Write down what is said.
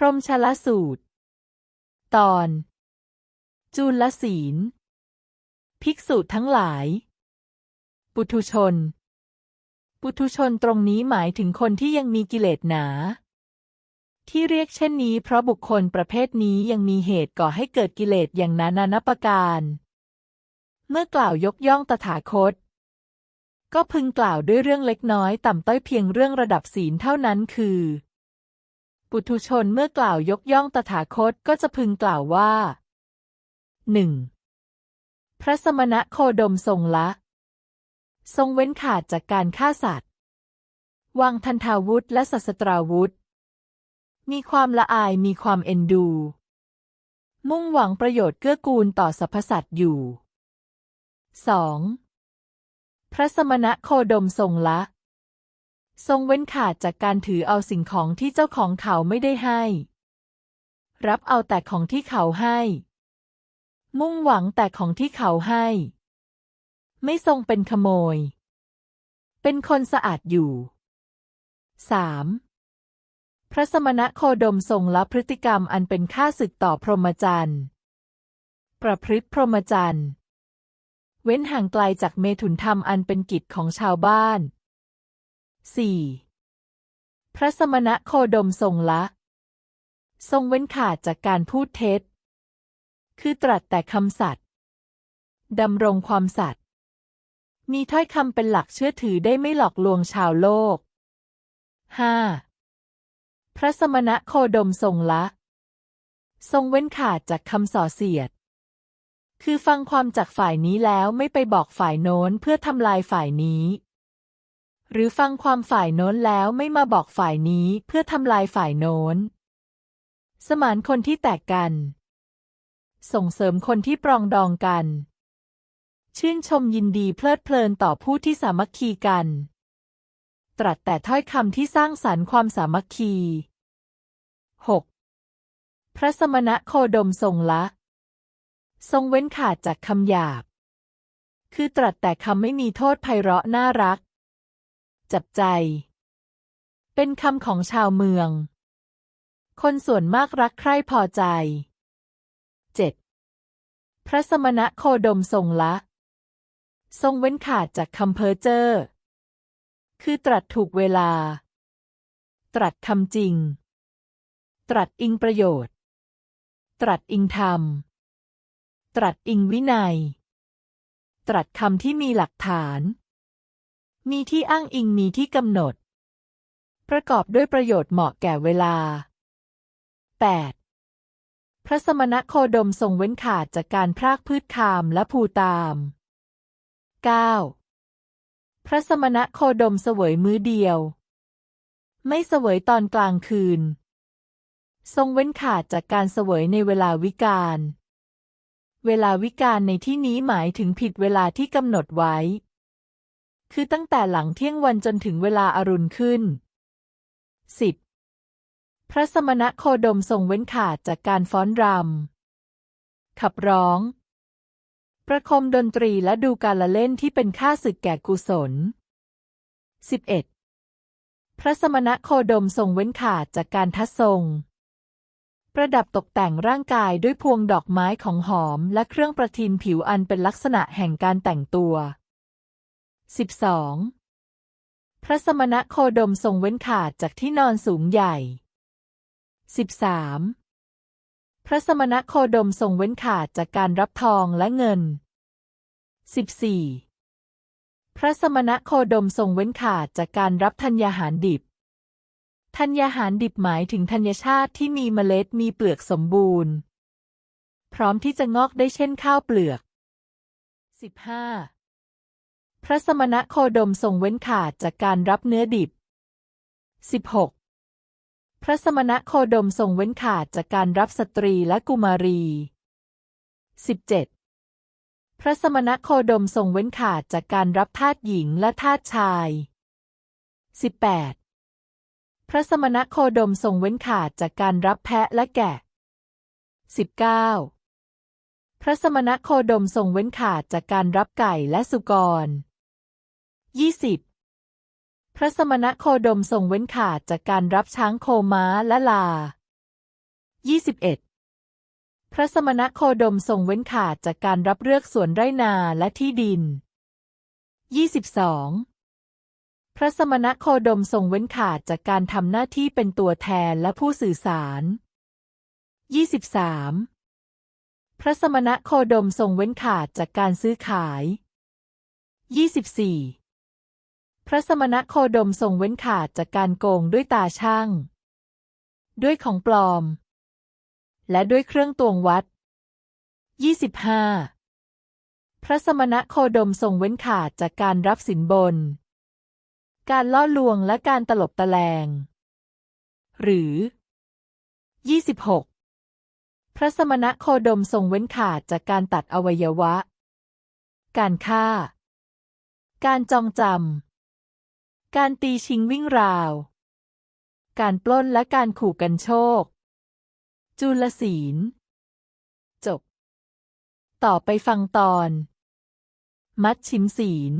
พรมชลสูตร ตอนจุลศีล ภิกษุทั้งหลาย ปุถุชน ปุถุชนตรงนี้หมายถึงคนที่ยังมีกิเลสหนา ที่เรียกเช่นนี้เพราะบุคคลประเภทนี้ยังมีเหตุก่อให้เกิดกิเลสอย่างนานานับประการ เมื่อกล่าวยกย่องตถาคต ก็พึงกล่าวด้วยเรื่องเล็กน้อยต่ำต้อยเพียงเรื่องระดับศีลเท่านั้นคือ ปุถุชนเมื่อกล่าวยกย่องตถาคตก็จะพึงกล่าวว่าหนึ่งพระสมณะโคดมทรงละ ทรงเว้นขาดจากการฆ่าสัตว์วางทันทาวุธและศัสตราวุธ มีความละอายมีความเอ็นดู มุ่งหวังประโยชน์เกื้อกูลต่อสรรพสัตว์อยู่ 2. พระสมณะโคดมทรงละ ทรงเว้นขาดจากการถือเอาสิ่งของที่เจ้าของเขาไม่ได้ให้ รับเอาแต่ของที่เขาให้ มุ่งหวังแต่ของที่เขาให้ ไม่ทรงเป็นขโมย เป็นคนสะอาดอยู่ 3. พระสมณะโคดมทรงละพฤติกรรมอันเป็นค่าศึกต่อพรหมจรรย์ ประพฤติพรหมจรรย์ เว้นห่างไกลจากเมถุนธรรมอันเป็นกิจของชาวบ้าน 4. พระสมณะโคดมทรงละ ทรงเว้นขาดจากการพูดเท็จ คือตรัสแต่คำสัตย์ดำรงความสัตย์มีถ้อยคำเป็นหลักเชื่อถือได้ไม่หลอกลวงชาวโลก 5. พระสมณะโคดมทรงละ ทรงเว้นขาดจากคำส่อเสียด คือฟังความจากฝ่ายนี้แล้วไม่ไปบอกฝ่ายโน้นเพื่อทำลายฝ่ายนี้ หรือฟังความฝ่ายโน้นแล้วไม่มาบอกฝ่ายนี้เพื่อทำลายฝ่ายโน้น สมานคนที่แตกกัน ส่งเสริมคนที่ปรองดองกัน ชื่นชมยินดีเพลิดเพลินต่อผู้ที่สามัคคีกัน ตรัสแต่ถ้อยคำที่สร้างสรรค์ความสามัคคี 6. พระสมณะโคดมทรงละ ทรงเว้นขาดจากคำหยาบ คือตรัสแต่คำไม่มีโทษไพเราะน่ารัก จับใจ เป็นคำของชาวเมือง คนส่วนมากรักใคร่พอใจ 7. พระสมณะโคดมทรงละ ทรงเว้นขาดจากคำเพ้อเจ้อ คือตรัสถูกเวลา ตรัสคำจริง ตรัสอิงประโยชน์ ตรัสอิงธรรม ตรัสอิงวินัย ตรัสคำที่มีหลักฐาน มีที่อ้างอิงมีที่กำหนด ประกอบด้วยประโยชน์เหมาะแก่เวลา 8. พระสมณโคดมทรงเว้นขาดจากการพรากพืชคามและภูตาม 9. พระสมณโคดมเสวยมื้อเดียว ไม่เสวยตอนกลางคืน ทรงเว้นขาดจากการเสวยในเวลาวิกาลเวลาวิกาลในที่นี้หมายถึงผิดเวลาที่กำหนดไว้ คือตั้งแต่หลังเที่ยงวันจนถึงเวลาอารุณขึ้น 10. พระสมณะโคดมทรงเว้นขาดจากการฟ้อนรำ ขับร้อง ประคมดนตรีและดูการละเล่นที่เป็นค่าศึกแก่กุศล 11. พระสมณะโคดมทรงเว้นขาดจากการทัดทรง ประดับตกแต่งร่างกายด้วยพวงดอกไม้ของหอมและเครื่องประทินผิวอันเป็นลักษณะแห่งการแต่งตัว 12. พระสมณะโคดมทรงเว้นขาดจากที่นอนสูงใหญ่ 13. พระสมณะโคดมทรงเว้นขาดจากการรับทองและเงิน 14. พระสมณะโคดมทรงเว้นขาดจากการรับธัญญาหารดิบ ธัญญาหารดิบหมายถึงธัญชาติที่มีเมล็ดมีเปลือกสมบูรณ์ พร้อมที่จะงอกได้เช่นข้าวเปลือก 15. พระสมณะโคดมทรงเว้นขาดจากการรับเนื้อดิบ 16. พระสมณะโคดมทรงเว้นขาดจากการรับสตรีและกุมารี 17. พระสมณะโคดมทรงเว้นขาดจากการรับทาสหญิงและทาสชาย 18. พระสมณะโคดมทรงเว้นขาดจากการรับแพะและแกะ 19. พระสมณะโคดมทรงเว้นขาดจากการรับไก่และสุกร 20. พระสมณโคดมทรงเว้นขาดจากการรับช้างโคม้าและลายี่สิบเอ็ดพระสมณโคดมทรงเว้นขาดจากการรับเลือกสวนไร่นาและที่ดินยี่สิบสองพระสมณโคดมทรงเว้นขาดจากการทำหน้าที่เป็นตัวแทนและผู้สื่อสารยี่สิบสามพระสมณโคดมทรงเว้นขาดจากการซื้อขายยี่สิบสี่ พระสมณโคดมทรงเว้นขาดจากการโกงด้วยตาช่าง ด้วยของปลอม และด้วยเครื่องตวงวัด 25. พระสมณโคดมทรงเว้นขาดจากการรับสินบน การล่อลวงและการตลบตะแลง หรือ 26. พระสมณโคดมทรงเว้นขาดจากการตัดอวัยวะ การฆ่า การจองจำ การตีชิงวิ่งราว การปล้นและการขู่กันโชค จุลศีล จบ ต่อไปฟังตอน มัดชิมศีล